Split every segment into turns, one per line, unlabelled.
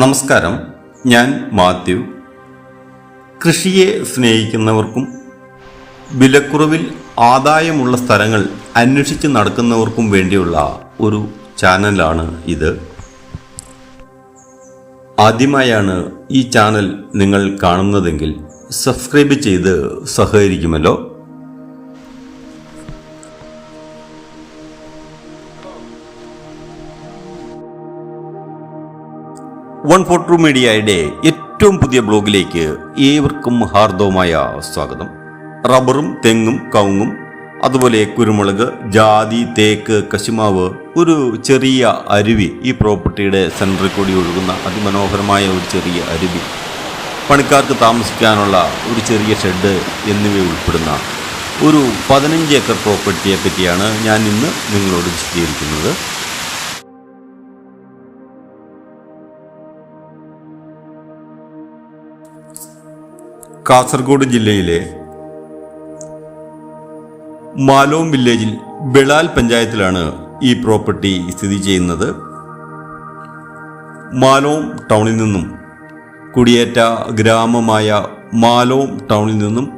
നമസ്കാരം. ഞാൻ മാത്യു. കൃഷിയെ സ്നേഹിക്കുന്നവർക്കും വിലക്കുറവിൽ ആദായമുള്ള സ്ഥലങ്ങൾ അന്വേഷിച്ച് നടക്കുന്നവർക്കും വേണ്ടിയുള്ള ഒരു ചാനലാണ് ഇത്. ആദ്യമായാണ് ഈ ചാനൽ നിങ്ങൾ കാണുന്നതെങ്കിൽ സബ്സ്ക്രൈബ് ചെയ്ത് സഹകരിക്കുമല്ലോ. വൺ ഫോർ ടു മീഡിയയുടെ ഏറ്റവും പുതിയ ബ്ലോഗിലേക്ക് ഏവർക്കും ഹാർദവുമായ സ്വാഗതം. റബ്ബറും തെങ്ങും കവുങ്ങും അതുപോലെ കുരുമുളക് ജാതി തേക്ക് കശുമാവ് ഒരു ചെറിയ അരുവി ഈ പ്രോപ്പർട്ടിയുടെ സെന്ററിൽ കൂടി ഒഴുകുന്ന അതിമനോഹരമായ ഒരു ചെറിയ അരുവി. പണിക്കാർക്ക് താമസിക്കാനുള്ള ഒരു ചെറിയ ഷെഡ് എന്നിവ ഉൾപ്പെടുന്ന ഒരു പതിനഞ്ച് ഏക്കർ പ്രോപ്പർട്ടിയെ പറ്റിയാണ് ഞാൻ ഇന്ന് നിങ്ങളോട് വിശദീകരിക്കുന്നത്. കാസർഗോഡ് ജില്ലയിലെ മാലോം വില്ലേജിൽ ബെളാൽ പഞ്ചായത്തിലാണ് ഈ പ്രോപ്പർട്ടി സ്ഥിതി ചെയ്യുന്നത്. മാലോം ടൗണിൽ നിന്നും കുടിയേറ്റ ഗ്രാമമായ മാലോം ടൗണിൽ നിന്നും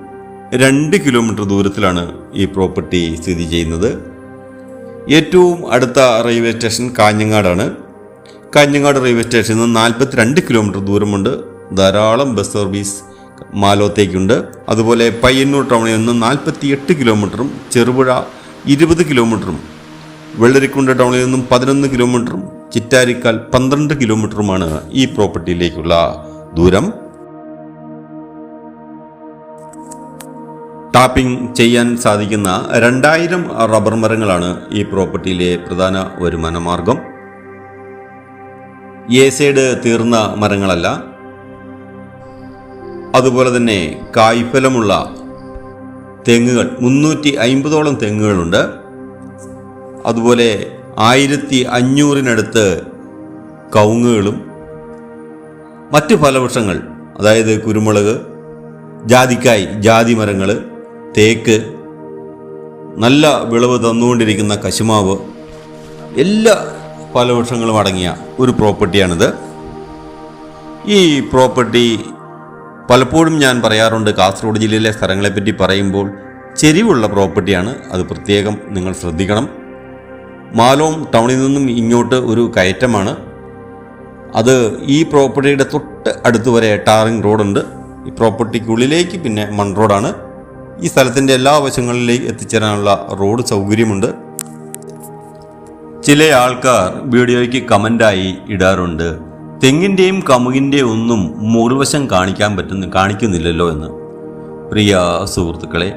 രണ്ട് കിലോമീറ്റർ ദൂരത്തിലാണ് ഈ പ്രോപ്പർട്ടി സ്ഥിതി ചെയ്യുന്നത്. ഏറ്റവും അടുത്ത റെയിൽവേ സ്റ്റേഷൻ കാഞ്ഞങ്ങാടാണ്. കാഞ്ഞങ്ങാട് റെയിൽവേ സ്റ്റേഷനിൽ നിന്ന് നാൽപ്പത്തിരണ്ട് കിലോമീറ്റർ ദൂരമുണ്ട്. ധാരാളം ബസ് സർവീസ് മാലോത്തേക്കുണ്ട്. അതുപോലെ പയ്യന്നൂർ ടൗണിൽ നിന്ന് നാൽപ്പത്തി എട്ട് കിലോമീറ്ററും ചെറുപുഴ ഇരുപത് കിലോമീറ്ററും വെള്ളരിക്കുണ്ട് ടൗണിൽ നിന്നും പതിനൊന്ന് കിലോമീറ്ററും ചിറ്റാരിക്കാൽ പന്ത്രണ്ട് കിലോമീറ്ററുമാണ് ഈ പ്രോപ്പർട്ടിയിലേക്കുള്ള ദൂരം. ടാപ്പിംഗ് ചെയ്യാൻ സാധിക്കുന്ന രണ്ടായിരം റബ്ബർ മരങ്ങളാണ് ഈ പ്രോപ്പർട്ടിയിലെ പ്രധാന വരുമാന മാർഗം. എ സൈഡ് തീർന്ന മരങ്ങളല്ല അതുപോലെ തന്നെ കായ്ഫലമുള്ള തെങ്ങുകൾ. മുന്നൂറ്റി അൻപതോളം തെങ്ങുകളുണ്ട്. അതുപോലെ ആയിരത്തി അഞ്ഞൂറിനടുത്ത് കവുങ്ങുകളും മറ്റ് ഫലവൃക്ഷങ്ങൾ അതായത് കുരുമുളക് ജാതിക്കായ് ജാതി മരങ്ങൾ തേക്ക് നല്ല വിളവ് തന്നുകൊണ്ടിരിക്കുന്ന കശുമാവ് എല്ലാ ഫലവൃക്ഷങ്ങളും അടങ്ങിയ ഒരു പ്രോപ്പർട്ടിയാണിത്. ഈ പ്രോപ്പർട്ടി പലപ്പോഴും ഞാൻ പറയാറുണ്ട് കാസർഗോഡ് ജില്ലയിലെ സ്ഥലങ്ങളെപ്പറ്റി പറയുമ്പോൾ ചെരിവുള്ള പ്രോപ്പർട്ടിയാണ് അത് പ്രത്യേകം നിങ്ങൾ ശ്രദ്ധിക്കണം. മാലോം ടൗണിൽ നിന്നും ഇങ്ങോട്ട് ഒരു കയറ്റമാണ്. അത് ഈ പ്രോപ്പർട്ടിയുടെ തൊട്ട് അടുത്ത് വരെ ടാറിംഗ് റോഡുണ്ട്. ഈ പ്രോപ്പർട്ടിക്കുള്ളിലേക്ക് പിന്നെ മൺ റോഡാണ്. ഈ സ്ഥലത്തിന്റെ എല്ലാ വശങ്ങളിലേക്ക് എത്തിച്ചേരാനുള്ള റോഡ് സൗകര്യമുണ്ട്. ചില ആൾക്കാർ വീഡിയോയ്ക്ക് കമന്റായി ഇടാറുണ്ട്. തെങ്ങിന്റെയും കമുകിന്റെയും ഒന്നും മുകൾവശം കാണിക്കാൻ പറ്റുന്ന കാണിക്കുന്നില്ലല്ലോ എന്ന്. പ്രിയ സുഹൃത്തുക്കളെ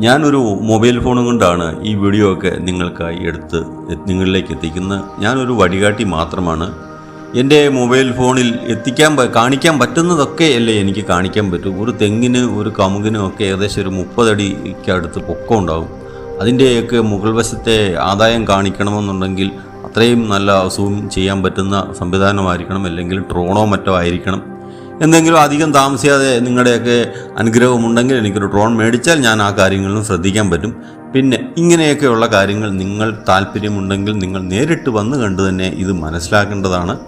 ഞാനൊരു മൊബൈൽ ഫോൺ കൊണ്ടാണ് ഈ വീഡിയോ ഒക്കെ നിങ്ങൾക്കായി എടുത്ത് നിങ്ങളിലേക്ക് എത്തിക്കുന്നത്. ഞാനൊരു വഴികാട്ടി മാത്രമാണ്. എന്റെ മൊബൈൽ ഫോണിൽ എത്തിക്കാൻ കാണിക്കാൻ പറ്റുന്നതൊക്കെ അല്ലേ എനിക്ക് കാണിക്കാൻ പറ്റൂ. ഒരു തെങ്ങിന് ഒരു കമുകിനും ഒക്കെ ഏകദേശം ഒരു മുപ്പതടിക്ക് അടുത്ത് പൊക്കം ഉണ്ടാവും അതിന്റെയൊക്കെ മുകൾ വശത്തെ ആദായം കാണിക്കണമെന്നുണ്ടെങ്കിൽ അത്രയും നല്ല സൂം ചെയ്യാൻ പറ്റുന്ന സംവിധാനമായിരിക്കണം അല്ലെങ്കിൽ ഡ്രോണോ മറ്റോ ആയിരിക്കണം. എന്തെങ്കിലും അധികം താമസിയാതെ നിങ്ങളുടെയൊക്കെ അനുഗ്രഹമുണ്ടെങ്കിൽ എനിക്കൊരു ഡ്രോൺ മേടിച്ചാൽ ഞാൻ ആ കാര്യങ്ങളിലും ശ്രദ്ധിക്കാൻ പറ്റും. പിന്നെ ഇങ്ങനെയൊക്കെയുള്ള കാര്യങ്ങൾ നിങ്ങൾ താല്പര്യമുണ്ടെങ്കിൽ നിങ്ങൾ നേരിട്ട് വന്ന് കണ്ടു തന്നെ ഇത് മനസ്സിലാക്കേണ്ടതാണ്.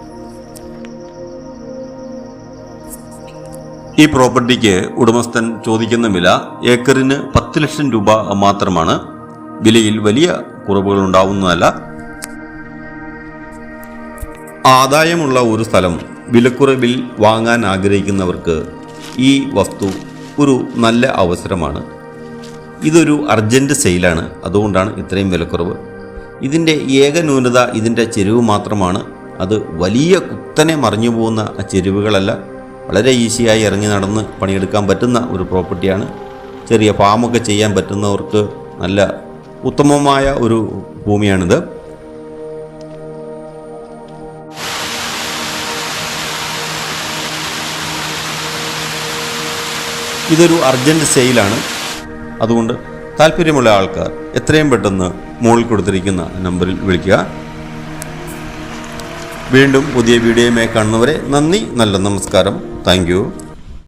ഈ പ്രോപ്പർട്ടിക്ക് ഉടമസ്ഥൻ ചോദിക്കുന്ന വില ഏക്കറിന് പത്ത് ലക്ഷം രൂപ മാത്രമാണ്. വിലയിൽ വലിയ കുറവുകൾ ഉണ്ടാവുന്നതല്ല. ആദായമുള്ള ഒരു സ്ഥലം വിലക്കുറവിൽ വാങ്ങാൻ ആഗ്രഹിക്കുന്നവർക്ക് ഈ വസ്തു ഒരു നല്ല അവസരമാണ്. ഇതൊരു അർജന്റ് സെയിലാണ്. അതുകൊണ്ടാണ് ഇത്രയും വിലക്കുറവ്. ഇതിന്റെ ഏക ന്യൂനത ഇതിന്റെ ചെരുവ് മാത്രമാണ്. അത് വലിയ കുത്തനെ മറിഞ്ഞു പോകുന്ന ചെരുവുകളല്ല. വളരെ ഈസിയായി ഇറങ്ങി നടന്ന് പണിയെടുക്കാൻ പറ്റുന്ന ഒരു പ്രോപ്പർട്ടിയാണ്. ചെറിയ ഫാമൊക്കെ ചെയ്യാൻ പറ്റുന്നവർക്ക് നല്ല ഉത്തമമായ ഒരു ഭൂമിയാണിത്. ഇതൊരു അർജന്റ് സെയിലാണ്. അതുകൊണ്ട് താല്പര്യമുള്ള ആൾക്കാർ എത്രയും പെട്ടെന്ന് മുകളിൽ കൊടുത്തിരിക്കുന്ന നമ്പറിൽ വിളിക്കുക. വീണ്ടും പുതിയ വീഡിയോയുമായി കാണുന്നവരെ നന്ദി നല്ല നമസ്കാരം. താങ്ക്